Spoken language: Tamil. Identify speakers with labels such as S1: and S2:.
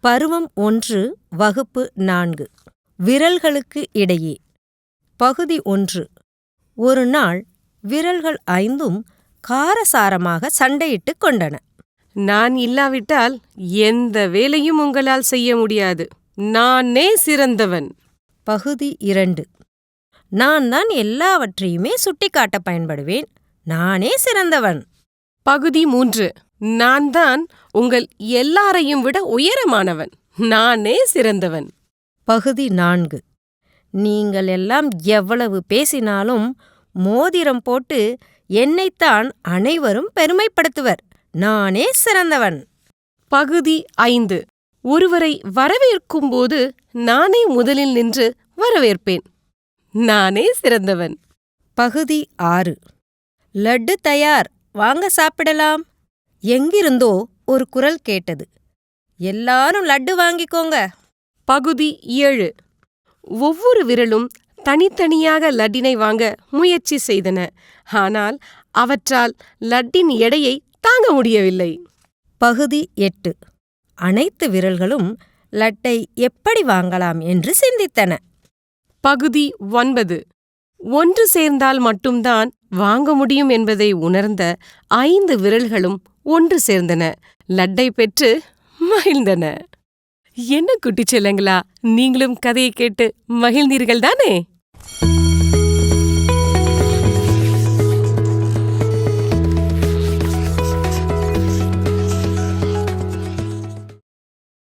S1: பருவம் ஒன்று வகுப்பு நான்கு. விரல்களுக்கு இடையே. பகுதி ஒன்று. ஒரு நாள் விரல்கள் ஐந்தும் காரசாரமாக சண்டையிட்டுக் கொண்டன.
S2: நான் இல்லாவிட்டால் எந்த வேலையும் உங்களால் செய்ய முடியாது. நானே சிறந்தவன்.
S1: பகுதி இரண்டு. நான் தான் எல்லாவற்றையுமே சுட்டிக்காட்ட பயன்படுவேன். நானே சிறந்தவன்.
S2: பகுதி மூன்று. நான் தான் உங்கள் எல்லாரையும் விட உயரமானவன். நானே சிறந்தவன்.
S1: பகுதி நான்கு. நீங்கள் எல்லாம் எவ்வளவு பேசினாலும் மோதிரம் போட்டு என்னைத்தான் அனைவரும் பெருமைப்படுத்துவர். நானே சிறந்தவன்.
S2: பகுதி ஐந்து. ஒருவரை வரவேற்கும்போது நானே முதலில் நின்று வரவேற்பேன். நானே சிறந்தவன்.
S1: பகுதி ஆறு. லட்டு தயார். வாங்க சாப்பிடலாம். எங்கிருந்தோ ஒரு குரல் கேட்டது. எல்லாரும் லட்டு வாங்கிக்கோங்க.
S2: பகுதி ஏழு. ஒவ்வொரு விரலும் தனித்தனியாக லட்டினை வாங்க முயற்சி செய்தன. ஆனால் அவற்றால் லட்டின் எடையை தாங்க முடியவில்லை.
S1: பகுதி எட்டு. அனைத்து விரல்களும் லட்டை எப்படி வாங்கலாம் என்று சிந்தித்தன.
S2: பகுதி ஒன்பது. ஒன்று சேர்ந்தால் மட்டும்தான் வாங்க முடியும் என்பதை உணர்ந்த ஐந்து விரல்களும் ஒன்று சேர்ந்தன. லட்டை பெற்று மகிழ்ந்தன. என்ன குட்டிச் செல்லங்களா நீங்களும் கதையை கேட்டு மகிழ்ந்தீர்கள் தானே